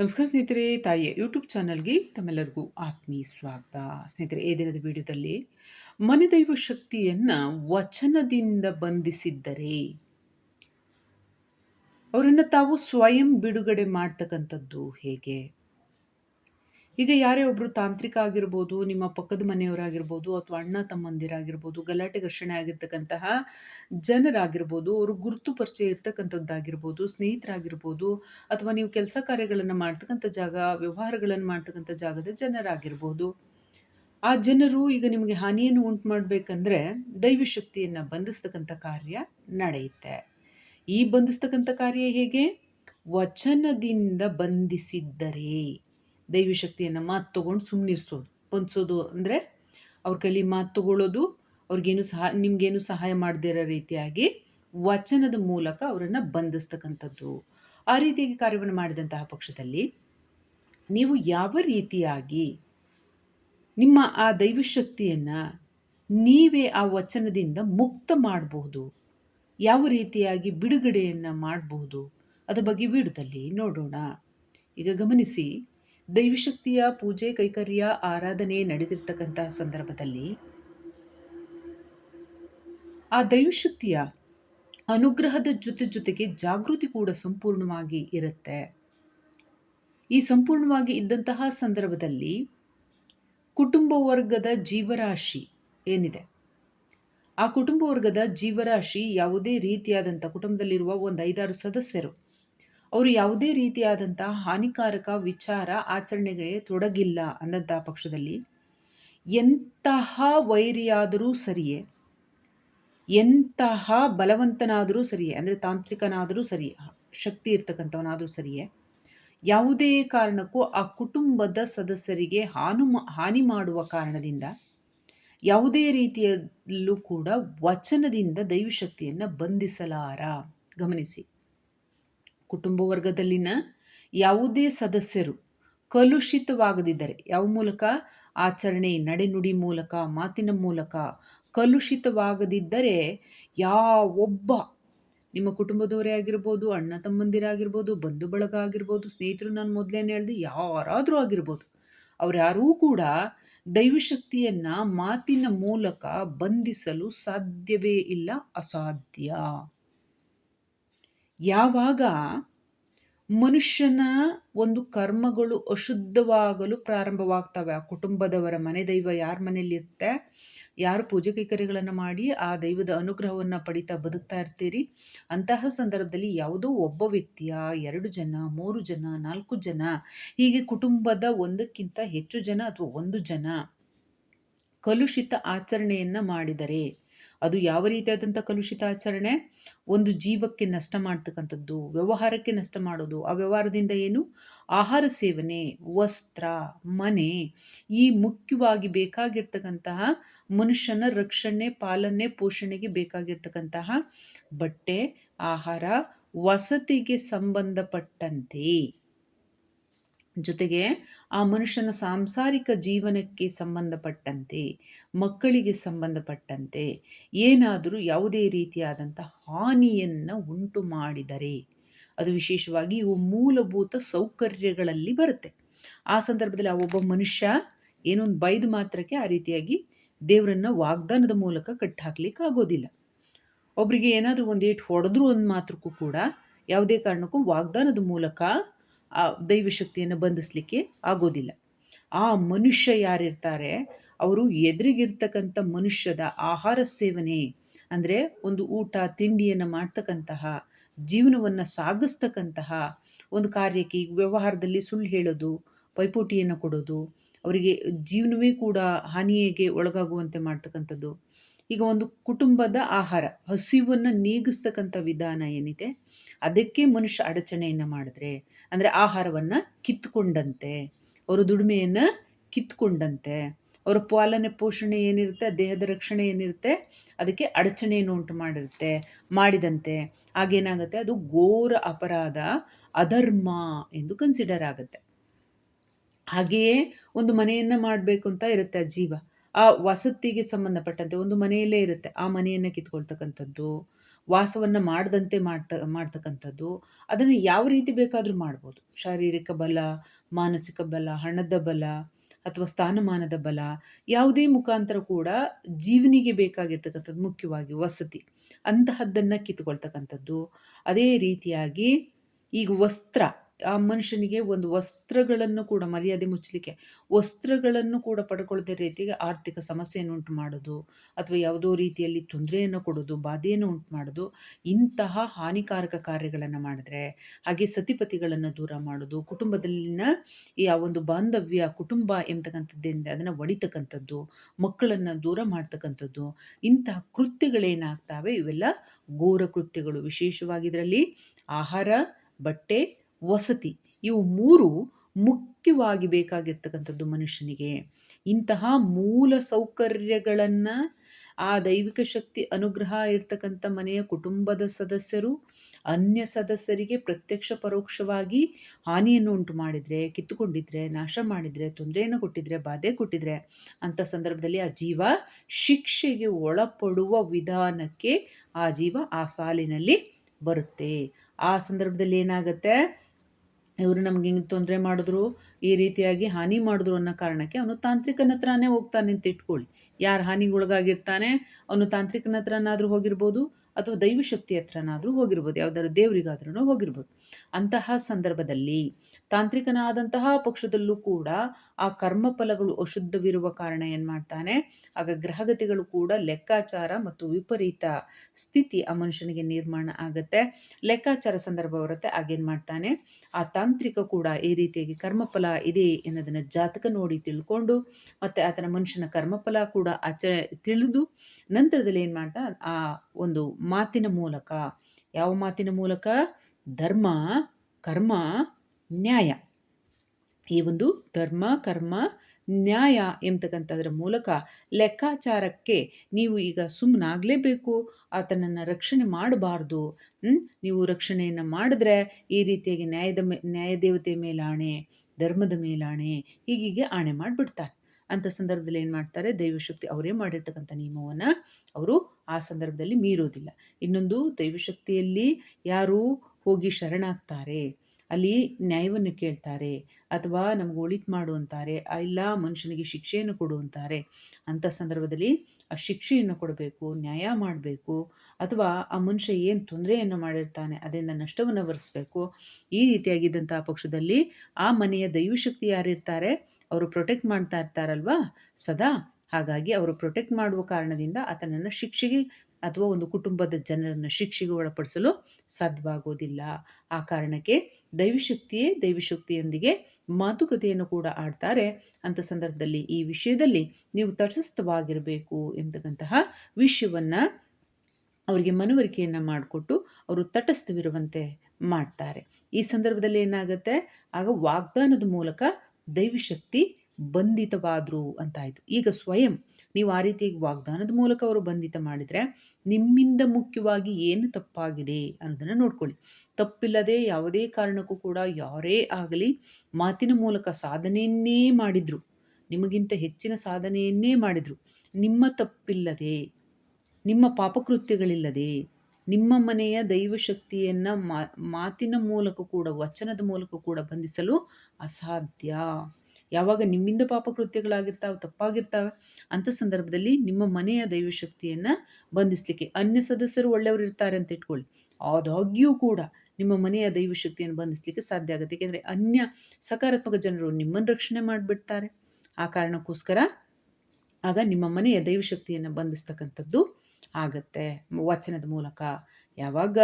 ನಮಸ್ಕಾರ ಸ್ನೇಹಿತರೆ, ತಾಯಿಯ ಯೂಟ್ಯೂಬ್ ಚಾನಲ್ಗೆ ತಮ್ಮೆಲ್ಲರಿಗೂ ಆತ್ಮೀಯ ಸ್ವಾಗತ. ಸ್ನೇಹಿತರೆ, ಈ ದಿನದ ವಿಡಿಯೋದಲ್ಲಿ ಮನೆದೈವ ಶಕ್ತಿಯನ್ನು ವಚನದಿಂದ ಬಂಧಿಸಿದ್ದರೆ ಅವರನ್ನು ತಾವು ಸ್ವಯಂ ಬಿಡುಗಡೆ ಮಾಡ್ತಕ್ಕಂಥದ್ದು ಹೇಗೆ? ಈಗ ಯಾರೇ ಒಬ್ಬರು ತಾಂತ್ರಿಕ ಆಗಿರ್ಬೋದು, ನಿಮ್ಮ ಪಕ್ಕದ ಮನೆಯವರಾಗಿರ್ಬೋದು ಅಥವಾ ಅಣ್ಣ ತಮ್ಮಂದಿರಾಗಿರ್ಬೋದು, ಗಲಾಟೆ ಘರ್ಷಣೆ ಆಗಿರ್ತಕ್ಕಂತಹ ಜನರಾಗಿರ್ಬೋದು, ಅವರು ಗುರುತು ಪರಿಚಯ ಇರ್ತಕ್ಕಂಥದ್ದಾಗಿರ್ಬೋದು, ಸ್ನೇಹಿತರಾಗಿರ್ಬೋದು ಅಥವಾ ನೀವು ಕೆಲಸ ಕಾರ್ಯಗಳನ್ನು ಮಾಡ್ತಕ್ಕಂಥ ಜಾಗ, ವ್ಯವಹಾರಗಳನ್ನು ಮಾಡ್ತಕ್ಕಂಥ ಜಾಗದ ಜನರಾಗಿರ್ಬೋದು. ಆ ಜನರು ಈಗ ನಿಮಗೆ ಹಾನಿಯನ್ನು ಉಂಟು ಮಾಡಬೇಕಂದ್ರೆ ದೈವಶಕ್ತಿಯನ್ನು ಬಂಧಿಸ್ತಕ್ಕಂಥ ಕಾರ್ಯ ನಡೆಯುತ್ತೆ. ಈ ಬಂಧಿಸ್ತಕ್ಕಂಥ ಕಾರ್ಯ ಹೇಗೆ? ವಚನದಿಂದ ಬಂಧಿಸಿದ್ದರೆ. ದೈವಶಕ್ತಿಯನ್ನು ಮಾತು ತೊಗೊಂಡು ಸುಮ್ಮನಿರ್ಸೋದು ಹೊಂದಿಸೋದು ಅಂದರೆ ಅವ್ರ ಕೈಲಿ ಮಾತು ತಗೊಳ್ಳೋದು ಅವ್ರಿಗೇನು ಸಹ, ನಿಮಗೇನು ಸಹಾಯ ಮಾಡದೇ ಇರೋ ರೀತಿಯಾಗಿ ವಚನದ ಮೂಲಕ ಅವರನ್ನು ಬಂಧಿಸ್ತಕ್ಕಂಥದ್ದು. ಆ ರೀತಿಯಾಗಿ ಕಾರ್ಯವನ್ನು ಮಾಡಿದಂತಹ ಪಕ್ಷದಲ್ಲಿ ನೀವು ಯಾವ ರೀತಿಯಾಗಿ ನಿಮ್ಮ ಆ ದೈವಶಕ್ತಿಯನ್ನು ನೀವೇ ಆ ವಚನದಿಂದ ಮುಕ್ತ ಮಾಡಬಹುದು ಯಾವ ರೀತಿಯಾಗಿ ಬಿಡುಗಡೆಯನ್ನು ಮಾಡಬಹುದು ಅದರ ಬಗ್ಗೆ ವಿಡದಲ್ಲಿ ನೋಡೋಣ. ಈಗ ಗಮನಿಸಿ ದೈವಶಕ್ತಿಯ ಪೂಜೆ, ಕೈಕರ್ಯ, ಆರಾಧನೆ ನಡೆದಿರ್ತಕ್ಕಂಥ ಸಂದರ್ಭದಲ್ಲಿ ಆ ದೈವಶಕ್ತಿಯ ಅನುಗ್ರಹದ ಜೊತೆ ಜೊತೆಗೆ ಜಾಗೃತಿ ಕೂಡ ಸಂಪೂರ್ಣವಾಗಿ ಇರುತ್ತೆ. ಈ ಸಂಪೂರ್ಣವಾಗಿ ಇದ್ದಂತಹ ಸಂದರ್ಭದಲ್ಲಿ ಕುಟುಂಬ ವರ್ಗದ ಜೀವರಾಶಿ ಏನಿದೆ? ಆ ಕುಟುಂಬ ವರ್ಗದ ಜೀವರಾಶಿ ಯಾವುದೇ ರೀತಿಯಾದಂಥ ಕುಟುಂಬದಲ್ಲಿರುವ ಒಂದು ಐದಾರು ಸದಸ್ಯರು ಅವರು ಯಾವುದೇ ರೀತಿಯಾದಂಥ ಹಾನಿಕಾರಕ ವಿಚಾರ ಆಚರಣೆಗೆ ತೊಡಗಿಲ್ಲ ಅನ್ನಂಥ ಪಕ್ಷದಲ್ಲಿ ಎಂತಹ ವೈರಿಯಾದರೂ ಸರಿಯೇ, ಎಂತಹ ಬಲವಂತನಾದರೂ ಸರಿಯೇ, ಅಂದರೆ ತಾಂತ್ರಿಕನಾದರೂ ಸರಿ ಶಕ್ತಿ ಇರ್ತಕ್ಕಂಥವನಾದರೂ ಸರಿಯೇ, ಯಾವುದೇ ಕಾರಣಕ್ಕೂ ಆ ಕುಟುಂಬದ ಸದಸ್ಯರಿಗೆ ಹಾನು ಹಾನಿ ಮಾಡುವ ಕಾರಣದಿಂದ ಯಾವುದೇ ರೀತಿಯಲ್ಲೂ ಕೂಡ ವಚನದಿಂದ ದೈವಶಕ್ತಿಯನ್ನು ಬಂಧಿಸಲಾರ. ಗಮನಿಸಿ. ಕುಟುಂಬ ವರ್ಗದಲ್ಲಿನ ಯಾವುದೇ ಸದಸ್ಯರು ಕಲುಷಿತವಾಗದಿದ್ದರೆ ಯಾವ ಮೂಲಕ? ಆಚರಣೆ ನಡೆನುಡಿ ಮೂಲಕ, ಮಾತಿನ ಮೂಲಕ ಕಲುಷಿತವಾಗದಿದ್ದರೆ ಯಾವೊಬ್ಬ ನಿಮ್ಮ ಕುಟುಂಬದವರೇ ಆಗಿರ್ಬೋದು, ಅಣ್ಣ ತಮ್ಮಂದಿರಾಗಿರ್ಬೋದು ಬಂಧು ಬಳಗ ಆಗಿರ್ಬೋದು, ಸ್ನೇಹಿತರು ನಾನು ಮೊದಲೇನು ಹೇಳಿದೆ, ಯಾರಾದರೂ ಆಗಿರ್ಬೋದು ಅವರ್ಯಾರೂ ಕೂಡ ದೈವಶಕ್ತಿಯನ್ನು ಮಾತಿನ ಮೂಲಕ ಬಂಧಿಸಲು ಸಾಧ್ಯವೇ ಇಲ್ಲ, ಅಸಾಧ್ಯ. ಯಾವಾಗ ಮನುಷ್ಯನ ಒಂದು ಕರ್ಮಗಳು ಅಶುದ್ಧವಾಗಲು ಪ್ರಾರಂಭವಾಗ್ತವೆ? ಆ ಕುಟುಂಬದವರ ಮನೆ ದೈವ ಯಾರ ಮನೆಯಲ್ಲಿರುತ್ತೆ? ಯಾರು ಪೂಜೆ ಕೈಕರ್ಯಗಳನ್ನು ಮಾಡಿ ಆ ದೈವದ ಅನುಗ್ರಹವನ್ನು ಪಡಿತಾ ಬದುಕ್ತಾ ಇರ್ತೀರಿ? ಅಂತಹ ಸಂದರ್ಭದಲ್ಲಿ ಯಾವುದೋ ಒಬ್ಬ ವ್ಯಕ್ತಿಯ ಎರಡು ಜನ, ಮೂರು ಜನ, ನಾಲ್ಕು ಜನ, ಹೀಗೆ ಕುಟುಂಬದ ಒಂದಕ್ಕಿಂತ ಹೆಚ್ಚು ಜನ ಅಥವಾ ಒಂದು ಜನ ಕಲುಷಿತ ಆಚರಣೆಯನ್ನು ಮಾಡಿದರೆ ಅದು ಯಾವ ರೀತಿಯಾದಂಥ ಕಲುಷಿತ ಆಚರಣೆ? ಒಂದು ಜೀವಕ್ಕೆ ನಷ್ಟ ಮಾಡ್ತಕ್ಕಂಥದ್ದು, ವ್ಯವಹಾರಕ್ಕೆ ನಷ್ಟ ಮಾಡೋದು, ಆ ವ್ಯವಹಾರದಿಂದ ಏನು? ಆಹಾರ ಸೇವನೆ, ವಸ್ತ್ರ, ಮನೆ ಈ ಮುಖ್ಯವಾಗಿ ಬೇಕಾಗಿರ್ತಕ್ಕಂತಹ ಮನುಷ್ಯನ ರಕ್ಷಣೆ, ಪಾಲನೆ, ಪೋಷಣೆಗೆ ಬೇಕಾಗಿರ್ತಕ್ಕಂತಹ ಬಟ್ಟೆ, ಆಹಾರ, ವಸತಿಗೆ ಸಂಬಂಧಪಟ್ಟಂತೆ. ಜೊತೆಗೆ ಆ ಮನುಷ್ಯನ ಸಾಂಸಾರಿಕ ಜೀವನಕ್ಕೆ ಸಂಬಂಧಪಟ್ಟಂತೆ, ಮಕ್ಕಳಿಗೆ ಸಂಬಂಧಪಟ್ಟಂತೆ ಏನಾದರೂ ಯಾವುದೇ ರೀತಿಯಾದಂಥ ಹಾನಿಯನ್ನು ಉಂಟು ಮಾಡಿದರೆ, ಅದು ವಿಶೇಷವಾಗಿ ಇವು ಮೂಲಭೂತ ಸೌಕರ್ಯಗಳಲ್ಲಿ ಬರುತ್ತೆ. ಆ ಸಂದರ್ಭದಲ್ಲಿ ಆ ಒಬ್ಬ ಮನುಷ್ಯ ಏನೊಂದು ಬೈದು ಮಾತ್ರಕ್ಕೆ ಆ ರೀತಿಯಾಗಿ ದೇವರನ್ನ ವಾಗ್ದಾನದ ಮೂಲಕ ಕಟ್ಟಾಕ್ಲಿಕ್ಕೆ ಆಗೋದಿಲ್ಲ ಒಬ್ಬರಿಗೆ ಏನಾದರೂ ಒಂದು ಏಟು ಹೊಡೆದ್ರು ಒಂದು ಮಾತ್ರಕ್ಕೂ ಕೂಡ ಯಾವುದೇ ಕಾರಣಕ್ಕೂ ವಾಗ್ದಾನದ ಮೂಲಕ ಆ ದೈವಶಕ್ತಿಯನ್ನು ಬಂಧಿಸಲಿಕ್ಕೆ ಆಗೋದಿಲ್ಲ. ಆ ಮನುಷ್ಯ ಯಾರಿರ್ತಾರೆ? ಅವರು ಎದುರಿಗಿರ್ತಕ್ಕಂಥ ಮನುಷ್ಯದ ಆಹಾರ ಸೇವನೆ, ಅಂದರೆ ಒಂದು ಊಟ, ತಿಂಡಿಯನ್ನು ಮಾಡ್ತಕ್ಕಂತಹ, ಜೀವನವನ್ನು ಸಾಗಿಸ್ತಕ್ಕಂತಹ ಒಂದು ಕಾರ್ಯಕ್ಕೆ ವ್ಯವಹಾರದಲ್ಲಿ ಸುಳ್ಳು ಹೇಳೋದು, ಪೈಪೋಟಿಯನ್ನು ಕೊಡೋದು, ಅವರಿಗೆ ಜೀವನವೇ ಕೂಡ ಹಾನಿಯೇಗೆ ಒಳಗಾಗುವಂತೆ ಮಾಡ್ತಕ್ಕಂಥದ್ದು. ಈಗ ಒಂದು ಕುಟುಂಬದ ಆಹಾರ, ಹಸಿವನ್ನು ನೀಗಿಸ್ತಕ್ಕಂಥ ವಿಧಾನ ಏನಿದೆ? ಅದಕ್ಕೆ ಮನುಷ್ಯ ಅಡಚಣೆಯನ್ನು ಮಾಡಿದ್ರೆ, ಅಂದರೆ ಆಹಾರವನ್ನು ಕಿತ್ತುಕೊಂಡಂತೆ ಅವರ ದುಡಿಮೆಯನ್ನು ಕಿತ್ಕೊಂಡಂತೆ, ಅವರ ಪಾಲನೆ ಪೋಷಣೆ ಏನಿರುತ್ತೆ, ದೇಹದ ರಕ್ಷಣೆ ಏನಿರುತ್ತೆ, ಅದಕ್ಕೆ ಅಡಚಣೆಯನ್ನು ಉಂಟು ಮಾಡಿರುತ್ತೆ, ಮಾಡಿದಂತೆ ಆಗೇನಾಗುತ್ತೆ ಅದು ಘೋರ ಅಪರಾಧ, ಅಧರ್ಮ ಎಂದು ಕನ್ಸಿಡರ್ ಆಗುತ್ತೆ. ಹಾಗೆಯೇ ಒಂದು ಮನೆಯನ್ನು ಮಾಡಬೇಕು ಅಂತ ಇರುತ್ತೆ ಆ ಜೀವ. ಆ ವಸತಿಗೆ ಸಂಬಂಧಪಟ್ಟಂತೆ ಒಂದು ಮನೆಯಲ್ಲೇ ಇರುತ್ತೆ. ಆ ಮನೆಯನ್ನು ಕಿತ್ಕೊಳ್ತಕ್ಕಂಥದ್ದು, ವಾಸವನ್ನು ಮಾಡದಂತೆ ಮಾಡ್ತ, ಮಾಡ್ತಕ್ಕಂಥದ್ದು, ಅದನ್ನು ಯಾವ ರೀತಿ ಬೇಕಾದರೂ ಮಾಡ್ಬೋದು. ಶಾರೀರಿಕ ಬಲ, ಮಾನಸಿಕ ಬಲ, ಹಣದ ಬಲ ಅಥವಾ ಸ್ಥಾನಮಾನದ ಬಲ, ಯಾವುದೇ ಮುಖಾಂತರ ಕೂಡ ಜೀವನಿಗೆ ಬೇಕಾಗಿರ್ತಕ್ಕಂಥದ್ದು ಮುಖ್ಯವಾಗಿ ವಸತಿ. ಅಂತಹದ್ದನ್ನು ಕಿತ್ಕೊಳ್ತಕ್ಕಂಥದ್ದು, ಅದೇ ರೀತಿಯಾಗಿ ಈಗ ವಸ್ತ್ರ. ಆ ಮನುಷ್ಯನಿಗೆ ಒಂದು ವಸ್ತ್ರಗಳನ್ನು ಕೂಡ ಮರ್ಯಾದೆ ಮುಚ್ಚಲಿಕ್ಕೆ, ವಸ್ತ್ರಗಳನ್ನು ಕೂಡ ಪಡ್ಕೊಳ್ಳದೇ ರೀತಿಗೆ ಆರ್ಥಿಕ ಸಮಸ್ಯೆಯನ್ನು ಉಂಟು ಮಾಡೋದು, ಅಥವಾ ಯಾವುದೋ ರೀತಿಯಲ್ಲಿ ತೊಂದರೆಯನ್ನು ಕೊಡೋದು, ಬಾಧೆಯನ್ನು ಉಂಟು ಮಾಡೋದು, ಇಂತಹ ಹಾನಿಕಾರಕ ಕಾರ್ಯಗಳನ್ನು ಮಾಡಿದ್ರೆ, ಹಾಗೆ ಸತಿಪತಿಗಳನ್ನು ದೂರ ಮಾಡೋದು, ಕುಟುಂಬದಲ್ಲಿನ ಈ ಆ ಒಂದು ಬಾಂಧವ್ಯ, ಕುಟುಂಬ ಎಂಬತಕ್ಕಂಥದ್ದೇನಿದೆ, ಅದನ್ನು ಒಡಿತಕ್ಕಂಥದ್ದು ಮಕ್ಕಳನ್ನು ದೂರ ಮಾಡ್ತಕ್ಕಂಥದ್ದು, ಇಂತಹ ಕೃತ್ಯಗಳೇನಾಗ್ತವೆ? ಇವೆಲ್ಲ ಘೋರ ಕೃತ್ಯಗಳು. ವಿಶೇಷವಾಗಿ ಇದರಲ್ಲಿ ಆಹಾರ, ಬಟ್ಟೆ ವಸತಿ, ಇವು ಮೂರು ಮುಖ್ಯವಾಗಿ ಬೇಕಾಗಿರ್ತಕ್ಕಂಥದ್ದು ಮನುಷ್ಯನಿಗೆ. ಇಂತಹ ಮೂಲ ಸೌಕರ್ಯಗಳನ್ನು ಆ ದೈವಿಕ ಶಕ್ತಿ ಅನುಗ್ರಹ ಇರ್ತಕ್ಕಂಥ ಮನೆಯ ಕುಟುಂಬದ ಸದಸ್ಯರು, ಅನ್ಯ ಸದಸ್ಯರಿಗೆ ಪ್ರತ್ಯಕ್ಷ ಪರೋಕ್ಷವಾಗಿ ಹಾನಿಯನ್ನು ಉಂಟು ಮಾಡಿದರೆ, ಕಿತ್ತುಕೊಂಡಿದ್ರೆ, ನಾಶ ಮಾಡಿದರೆ, ತೊಂದರೆಯನ್ನು ಕೊಟ್ಟಿದ್ರೆ, ಬಾಧೆ ಕೊಟ್ಟಿದ್ರೆ ಅಂಥ ಸಂದರ್ಭದಲ್ಲಿ ಆ ಜೀವ ಶಿಕ್ಷೆಗೆ ಒಳಪಡುವ ವಿಧಾನಕ್ಕೆ ಆ ಜೀವ ಆ ಸಾಲಿನಲ್ಲಿ ಬರುತ್ತೆ. ಆ ಸಂದರ್ಭದಲ್ಲಿ ಏನಾಗುತ್ತೆ? ಇವರು ನಮ್ಗೆ ಹಿಂಗೆ ತೊಂದರೆ ಮಾಡಿದ್ರು, ಈ ರೀತಿಯಾಗಿ ಹಾನಿ ಮಾಡಿದ್ರು ಅನ್ನೋ ಕಾರಣಕ್ಕೆ ಅವನು ತಾಂತ್ರಿಕನ ಹತ್ರನೇ ಹೋಗ್ತಾನೆ ಅಂತ ಇಟ್ಕೊಳ್ಳಿ. ಯಾರು ಹಾನಿಗೊಳಗಾಗಿರ್ತಾನೆ, ಅವನು ತಾಂತ್ರಿಕನ ಹತ್ರನಾದರೂ ಹೋಗಿರ್ಬೋದು ಅಥವಾ ದೈವಶಕ್ತಿ ಹತ್ರನಾದರೂ ಹೋಗಿರ್ಬೋದು, ಯಾವುದಾದ್ರು ದೇವರಿಗಾದ್ರೂ ಹೋಗಿರ್ಬೋದು. ಅಂತಹ ಸಂದರ್ಭದಲ್ಲಿ ತಾಂತ್ರಿಕನಾದಂತಹ ಪಕ್ಷದಲ್ಲೂ ಕೂಡ ಆ ಕರ್ಮಫಲಗಳು ಅಶುದ್ಧವಿರುವ ಕಾರಣ ಏನು ಮಾಡ್ತಾನೆ? ಆಗ ಗ್ರಹಗತಿಗಳು ಕೂಡ ಲೆಕ್ಕಾಚಾರ ಮತ್ತು ವಿಪರೀತ ಸ್ಥಿತಿ ಆ ಮನುಷ್ಯನಿಗೆ ನಿರ್ಮಾಣ ಆಗುತ್ತೆ. ಲೆಕ್ಕಾಚಾರ ಸಂದರ್ಭ ಬರುತ್ತೆ, ಆಗೇನು ಮಾಡ್ತಾನೆ? ಆ ತಾಂತ್ರಿಕ ಕೂಡ ಈ ರೀತಿಯಾಗಿ ಕರ್ಮಫಲ ಇದೆ ಎನ್ನೋದನ್ನು ಜಾತಕ ನೋಡಿ ತಿಳ್ಕೊಂಡು ಮತ್ತು ಆತನ ಮನುಷ್ಯನ ಕರ್ಮಫಲ ಕೂಡ ಆಚ ತಿಳಿದು ನಂತರದಲ್ಲಿ ಏನು ಮಾಡ್ತಾನೆ ಆ ಒಂದು ಮಾತಿನ ಮೂಲಕ. ಯಾವ ಮಾತಿನ ಮೂಲಕ? ಧರ್ಮ, ಕರ್ಮ, ನ್ಯಾಯ. ಈ ಒಂದು ಧರ್ಮ, ಕರ್ಮ, ನ್ಯಾಯ ಎಂಬತಕ್ಕಂಥದ್ರ ಮೂಲಕ ಲೆಕ್ಕಾಚಾರಕ್ಕೆ ನೀವು ಈಗ ಸುಮ್ಮನಾಗಲೇಬೇಕು ಆತನನ್ನು ರಕ್ಷಣೆ ಮಾಡಬಾರ್ದು. ನೀವು ರಕ್ಷಣೆಯನ್ನು ಮಾಡಿದ್ರೆ ಈ ರೀತಿಯಾಗಿ ನ್ಯಾಯದ ಮೇ ನ್ಯಾಯದೇವತೆ ಮೇಲಾಣೆ, ಧರ್ಮದ ಮೇಲಾಣೆ ಹೀಗೀಗೆ ಆಣೆ ಮಾಡಿಬಿಡ್ತಾರೆ. ಅಂಥ ಸಂದರ್ಭದಲ್ಲಿ ಏನು ಮಾಡ್ತಾರೆ? ದೈವಶಕ್ತಿ ಅವರೇ ಮಾಡಿರ್ತಕ್ಕಂಥ ನಿಯಮವನ್ನು ಅವರು ಆ ಸಂದರ್ಭದಲ್ಲಿ ಮೀರೋದಿಲ್ಲ. ಇನ್ನೊಂದು, ದೈವಶಕ್ತಿಯಲ್ಲಿ ಯಾರು ಹೋಗಿ ಶರಣಾಗ್ತಾರೆ, ಅಲ್ಲಿ ನ್ಯಾಯವನ್ನು ಕೇಳ್ತಾರೆ, ಅಥವಾ ನಮ್ಗೆ ಒಳಿತು ಮಾಡು ಅಂತಾರೆ ಇಲ್ಲ ಮನುಷ್ಯನಿಗೆ ಶಿಕ್ಷೆಯನ್ನು ಕೊಡು ಅಂತಾರೆ ಅಂಥ ಸಂದರ್ಭದಲ್ಲಿ ಆ ಶಿಕ್ಷೆಯನ್ನು ಕೊಡಬೇಕು, ನ್ಯಾಯ ಮಾಡಬೇಕು, ಅಥವಾ ಆ ಮನುಷ್ಯ ಏನು ತೊಂದರೆಯನ್ನು ಮಾಡಿರ್ತಾನೆ, ಅದರಿಂದ ನಷ್ಟವನ್ನು ಬರೆಸ್ಬೇಕು ಈ ರೀತಿಯಾಗಿದ್ದಂಥ ಪಕ್ಷದಲ್ಲಿ ಆ ಮನೆಯ ದೈವಶಕ್ತಿ ಯಾರಿರ್ತಾರೆ, ಅವರು ಪ್ರೊಟೆಕ್ಟ್ ಮಾಡ್ತಾ ಇರ್ತಾರಲ್ವಾ? ಸದಾ ಹಾಗಾಗಿ ಅವರು ಪ್ರೊಟೆಕ್ಟ್ ಮಾಡುವ ಕಾರಣದಿಂದ ಆತನನ್ನು ಶಿಕ್ಷೆಗೆ ಅಥವಾ ಒಂದು ಕುಟುಂಬದ ಜನರನ್ನು ಶಿಕ್ಷೆಗೆ ಒಳಪಡಿಸಲು ಸಾಧ್ಯವಾಗೋದಿಲ್ಲ. ಆ ಕಾರಣಕ್ಕೆ ದೈವಶಕ್ತಿಯೇ ದೈವಶಕ್ತಿಯೊಂದಿಗೆ ಮಾತುಕತೆಯನ್ನು ಕೂಡ ಆಡ್ತಾರೆ. ಅಂಥ ಸಂದರ್ಭದಲ್ಲಿ ಈ ವಿಷಯದಲ್ಲಿ ನೀವು ತಟಸ್ಥವಾಗಿರಬೇಕು ಎಂಬತಕ್ಕಂತಹ ವಿಷಯವನ್ನು ಅವರಿಗೆ ಮನವರಿಕೆಯನ್ನು ಮಾಡಿಕೊಟ್ಟು ಅವರು ತಟಸ್ಥವಿರುವಂತೆ ಮಾಡ್ತಾರೆ. ಈ ಸಂದರ್ಭದಲ್ಲಿ ಏನಾಗುತ್ತೆ? ಆಗ ವಾಗ್ದಾನದ ಮೂಲಕ ದೈವಶಕ್ತಿ ಬಂಧಿತವಾದರು ಅಂತಾಯಿತು. ಈಗ ಸ್ವಯಂ ನೀವು ಆ ರೀತಿಯಾಗಿ ವಾಗ್ದಾನದ ಮೂಲಕ ಅವರು ಬಂಧಿತ ಮಾಡಿದರೆ ನಿಮ್ಮಿಂದ ಮುಖ್ಯವಾಗಿ ಏನು ತಪ್ಪಾಗಿದೆ ಅನ್ನೋದನ್ನು ನೋಡ್ಕೊಳ್ಳಿ. ತಪ್ಪಿಲ್ಲದೆ ಯಾವುದೇ ಕಾರಣಕ್ಕೂ ಕೂಡ ಯಾರೇ ಆಗಲಿ ಮಾತಿನ ಮೂಲಕ ಸಾಧನೆಯನ್ನೇ ಮಾಡಿದರು. ನಿಮಗಿಂತ ಹೆಚ್ಚಿನ ಸಾಧನೆಯನ್ನೇ ಮಾಡಿದರು. ನಿಮ್ಮ ತಪ್ಪಿಲ್ಲದೆ, ನಿಮ್ಮ ಪಾಪಕೃತ್ಯಗಳಿಲ್ಲದೆ, ನಿಮ್ಮ ಮನೆಯ ದೈವಶಕ್ತಿಯನ್ನು ಮಾತಿನ ಮೂಲಕ ಕೂಡ, ವಚನದ ಮೂಲಕ ಕೂಡ ಬಂಧಿಸಲು ಅಸಾಧ್ಯ. ಯಾವಾಗ ನಿಮ್ಮಿಂದ ಪಾಪಕೃತ್ಯಗಳಾಗಿರ್ತಾವೆ, ತಪ್ಪಾಗಿರ್ತಾವೆ ಅಂಥ ಸಂದರ್ಭದಲ್ಲಿ ನಿಮ್ಮ ಮನೆಯ ದೈವಶಕ್ತಿಯನ್ನು ಬಂಧಿಸಲಿಕ್ಕೆ ಅನ್ಯ ಸದಸ್ಯರು ಒಳ್ಳೆಯವರು ಇರ್ತಾರೆ ಅಂತ ಇಟ್ಕೊಳ್ಳಿ. ಆದಾಗ್ಯೂ ಕೂಡ ನಿಮ್ಮ ಮನೆಯ ದೈವಶಕ್ತಿಯನ್ನು ಬಂಧಿಸಲಿಕ್ಕೆ ಸಾಧ್ಯ ಆಗುತ್ತೆ. ಏಕೆಂದರೆ ಅನ್ಯ ಸಕಾರಾತ್ಮಕ ಜನರು ನಿಮ್ಮನ್ನು ರಕ್ಷಣೆ ಮಾಡಿಬಿಡ್ತಾರೆ. ಆ ಕಾರಣಕ್ಕೋಸ್ಕರ ಆಗ ನಿಮ್ಮ ಮನೆಯ ದೈವಶಕ್ತಿಯನ್ನು ಬಂಧಿಸ್ತಕ್ಕಂಥದ್ದು ಆಗತ್ತೆ. ವಚನದ ಮೂಲಕ. ಯಾವಾಗ?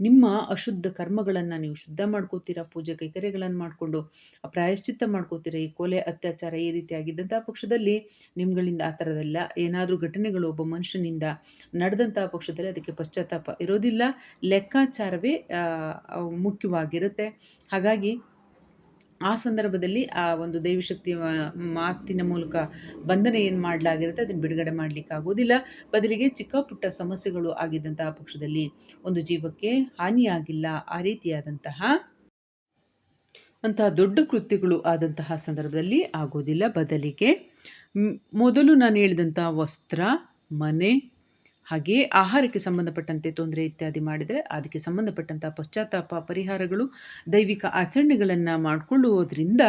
ನಿಮ್ಮ ಅಶುದ್ಧ ಕರ್ಮಗಳನ್ನು ನೀವು ಶುದ್ಧ ಮಾಡ್ಕೋತೀರಾ, ಪೂಜೆ ಕೈಕರ್ಯಗಳನ್ನು ಮಾಡಿಕೊಂಡು ಪ್ರಾಯಶ್ಚಿತ್ತ ಮಾಡ್ಕೋತೀರಾ, ಈ ಕೊಲೆ, ಅತ್ಯಾಚಾರ ಈ ರೀತಿಯಾಗಿದ್ದಂಥ ಪಕ್ಷದಲ್ಲಿ ನಿಮ್ಗಳಿಂದ ಆ ಥರದೆಲ್ಲ ಏನಾದರೂ ಘಟನೆಗಳು ಒಬ್ಬ ಮನುಷ್ಯನಿಂದ ನಡೆದಂಥ ಪಕ್ಷದಲ್ಲಿ ಅದಕ್ಕೆ ಪಶ್ಚಾತ್ತಾಪ ಇರೋದಿಲ್ಲ. ಲೆಕ್ಕಾಚಾರವೇ ಮುಖ್ಯವಾಗಿರುತ್ತೆ. ಹಾಗಾಗಿ ಆ ಸಂದರ್ಭದಲ್ಲಿ ಆ ಒಂದು ದೈವಶಕ್ತಿಯ ಮಾತಿನ ಮೂಲಕ ಬಂಧನ ಏನು ಮಾಡಲಾಗಿರುತ್ತೆ, ಅದನ್ನು ಬಿಡುಗಡೆ ಮಾಡಲಿಕ್ಕೆ ಆಗೋದಿಲ್ಲ ಬದಲಿಗೆ ಚಿಕ್ಕ ಪುಟ್ಟ ಸಮಸ್ಯೆಗಳು ಆಗಿದ್ದಂತಹ ಪಕ್ಷದಲ್ಲಿ ಒಂದು ಜೀವಕ್ಕೆ ಹಾನಿಯಾಗಿಲ್ಲ ಆ ರೀತಿಯಾದಂತಹ ಅಂತಹ ದೊಡ್ಡ ಕೃತ್ಯಗಳು ಆದಂತಹ ಸಂದರ್ಭದಲ್ಲಿ ಆಗೋದಿಲ್ಲ ಬದಲಿಗೆ ಮೊದಲು ನಾನು ಹೇಳಿದಂಥ ವಸ್ತ್ರ, ಮನೆ ಹಾಗೆಯೇ ಆಹಾರಕ್ಕೆ ಸಂಬಂಧಪಟ್ಟಂತೆ ತೊಂದರೆ ಇತ್ಯಾದಿ ಮಾಡಿದರೆ ಅದಕ್ಕೆ ಸಂಬಂಧಪಟ್ಟಂಥ ಪಶ್ಚಾತ್ತಾಪ ಪರಿಹಾರಗಳು, ದೈವಿಕ ಆಚರಣೆಗಳನ್ನು ಮಾಡಿಕೊಳ್ಳುವುದರಿಂದ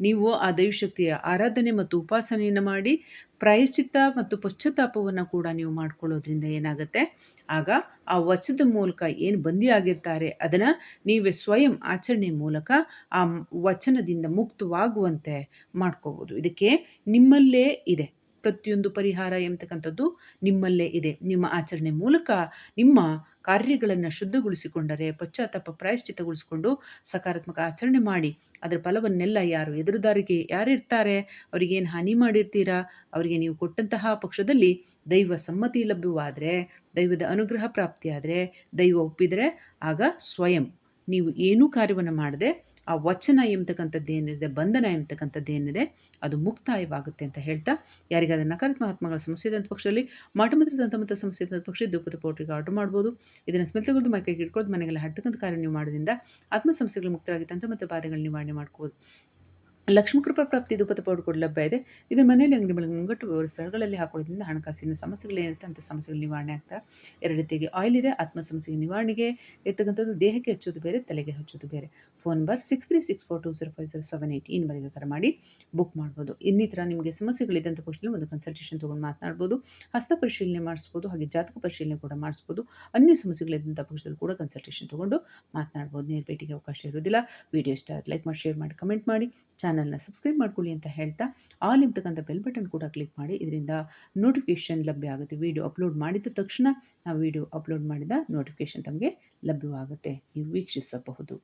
ನೀವು ಆ ದೈವಶಕ್ತಿಯ ಆರಾಧನೆ ಮತ್ತು ಉಪಾಸನೆಯನ್ನು ಮಾಡಿ, ಪ್ರಾಯಶ್ಚಿತ್ತ ಮತ್ತು ಪಶ್ಚಾತ್ತಾಪವನ್ನು ಕೂಡ ನೀವು ಮಾಡ್ಕೊಳ್ಳೋದ್ರಿಂದ ಏನಾಗುತ್ತೆ? ಆಗ ಆ ವಚದ ಮೂಲಕ ಏನು ಬಂದಿಯಾಗಿರ್ತಾರೆ, ಅದನ್ನು ನೀವೇ ಸ್ವಯಂ ಆಚರಣೆ ಮೂಲಕ ಆ ವಚನದಿಂದ ಮುಕ್ತವಾಗುವಂತೆ ಮಾಡ್ಕೋಬೋದು. ಇದಕ್ಕೆ ನಿಮ್ಮಲ್ಲೇ ಇದೆ. ಪ್ರತಿಯೊಂದು ಪರಿಹಾರ ಎಂಬತಕ್ಕಂಥದ್ದು ನಿಮ್ಮಲ್ಲೇ ಇದೆ. ನಿಮ್ಮ ಆಚರಣೆ ಮೂಲಕ ನಿಮ್ಮ ಕಾರ್ಯಗಳನ್ನು ಶುದ್ಧಗೊಳಿಸಿಕೊಂಡರೆ, ಪಶ್ಚಾತ್ತಾಪ ಪ್ರಾಯಶ್ಚಿತಗೊಳಿಸಿಕೊಂಡು ಸಕಾರಾತ್ಮಕ ಆಚರಣೆ ಮಾಡಿ, ಅದರ ಫಲವನ್ನೆಲ್ಲ ಯಾರು ಎದುರುದಾರಿಗೆ ಯಾರಿರ್ತಾರೆ? ಅವರಿಗೇನು ಹಾನಿ ಮಾಡಿರ್ತೀರಾ? ಅವರಿಗೆ ನೀವು ಕೊಟ್ಟಂತಹ ಪಕ್ಷದಲ್ಲಿ ದೈವ ಸಮ್ಮತಿ ಲಭ್ಯವಾದರೆ, ದೈವದ ಅನುಗ್ರಹ ಪ್ರಾಪ್ತಿಯಾದರೆ, ದೈವ ಒಪ್ಪಿದರೆ ಆಗ ಸ್ವಯಂ ನೀವು ಏನೂ ಕಾರ್ಯವನ್ನು ಮಾಡದೆ ಆ ವಚನ ಎಂಬತಕ್ಕಂಥದ್ದು ಏನಿದೆ, ಬಂಧನ ಎಂಬತಕ್ಕಂಥದ್ದು ಏನಿದೆ, ಅದು ಮುಕ್ತಾಯವಾಗುತ್ತೆ ಅಂತ ಹೇಳ್ತಾ ಯಾರಿಗಾದ ನಕಾರಾತ್ಮಕ ಆತ್ಮಗಳ ಸಮಸ್ಯೆ ಇದ್ದಂಥ ಪಕ್ಷದಲ್ಲಿ ಮಾಟಮಂತ್ರ ತಂತ್ರ ಸಮಸ್ಯೆ ಇದ್ದಂಥ ಪಕ್ಷ ದುಃಖದ ಪೌಡ್ರಿಗೆ ಆರ್ಡರ್ ಮಾಡ್ಬೋದು. ಇದನ್ನು ಸ್ಮೆಲ್ತಗೊಳ್ದು ಮೈಕೈಗೆ ಇಟ್ಕೊಳ್ಳೋದು ಮನೆಗೆಲ್ಲ ಹಡ್ತಕ್ಕಂಥ ಕಾರ್ಯ ನೀವು ಮಾಡೋದ್ರಿಂದ ಆತ್ಮ ಸಮಸ್ಯೆಗಳು ಮುಕ್ತರಾಗಿ ತಂತ್ರ ಮತ್ತು ಬಾಧೆಗಳು ನಿವಾರಣೆ ಮಾಡ್ಕೋಬೋದು. ಲಕ್ಷ್ಮೀ ಕೃಪಾ ಪ್ರಾಪ್ತಿ ದುಪತ ಪೌಡರ್ ಕೂಡ ಲಭ್ಯ ಇದೆ. ಇದು ಮನೆಯಲ್ಲಿ ಅಂಗಡಿ ಮೇಲೆ ಮುಂಗಟ್ಟು ಸ್ಥಳಗಳಲ್ಲಿ ಹಾಕೋದ್ರಿಂದ ಹಣಕಾಸಿನ ಸಮಸ್ಯೆಗಳೇನಿರುತ್ತೆ ಅಂಥ ಸಮಸ್ಯೆಗಳು ನಿವಾರಣೆ ಆಗ್ತಾ ಎರಡು ರೀತಿಯಾಗಿ ಆಯಿಲ್ ಇದೆ, ಆತ್ಮ ಸಮಸ್ಯೆಗೆ ನಿವಾರಣೆಗೆ ಇರ್ತಕ್ಕಂಥದ್ದು ದೇಹಕ್ಕೆ ಹಚ್ಚೋದು ಬೇರೆ, ತಲೆಗೆ ಹಚ್ಚೋದು ಬೇರೆ. Phone number six three six four two zero five zero seven eight ಈ ನಂಬರಿಗೆ ಕರೆ ಮಾಡಿ ಬುಕ್ ಮಾಡ್ಬೋದು. ಇನ್ನಿತರ ನಿಮಗೆ ಸಮಸ್ಯೆಗಳಿದ್ದಂಥ ಪಕ್ಷದಲ್ಲಿ ಒಂದು ಕನ್ಸಲ್ಟೇಷನ್ ತೊಗೊಂಡು ಮಾತನಾಡ್ಬೋದು. ಹಸ್ತ ಪರಿಶೀಲನೆ ಮಾಡಿಸ್ಬೋದು, ಹಾಗೆ ಜಾತಕ ಪರಿಶೀಲನೆ ಕೂಡ ಮಾಡಿಸ್ಬೋದು. ಅನ್ಯ ಸಮಸ್ಯೆಗಳಿದ್ದಂಥ ಪಕ್ಷದಲ್ಲಿ ಕೂಡ ಕನ್ಸಲ್ಟೇಷನ್ ತೊಗೊಂಡು ಮಾತನಾಡ್ಬೋದು. ನೇರ ಭೇಟಿಗೆ ಅವಕಾಶ ಇರೋದಿಲ್ಲ ವಿಡಿಯೋ ಇಷ್ಟ ಲೈಕ್ ಮಾಡಿ ಶೇರ್ ಮಾಡಿ ಕಮೆಂಟ್ ಮಾಡಿ. ಚಾನಲ್ನ ಸಬ್ಸ್ಕ್ರೈಬ್ ಮಾಡ್ಕೊಳ್ಳಿ ಅಂತ ಹೇಳ್ತಾ ಆಲ್ ಇರ್ತಕ್ಕಂಥ ಬೆಲ್ ಬಟನ್ ಕೂಡ ಕ್ಲಿಕ್ ಮಾಡಿ, ಇದರಿಂದ ನೋಟಿಫಿಕೇಷನ್ ಲಭ್ಯ ಆಗುತ್ತೆ. ವಿಡಿಯೋ ಅಪ್ಲೋಡ್ ಮಾಡಿದ ತಕ್ಷಣ ನಾವು ವಿಡಿಯೋ ಅಪ್ಲೋಡ್ ಮಾಡಿದ ನೋಟಿಫಿಕೇಷನ್ ತಮಗೆ ಲಭ್ಯವಾಗುತ್ತೆ. ನೀವು ವೀಕ್ಷಿಸಬಹುದು.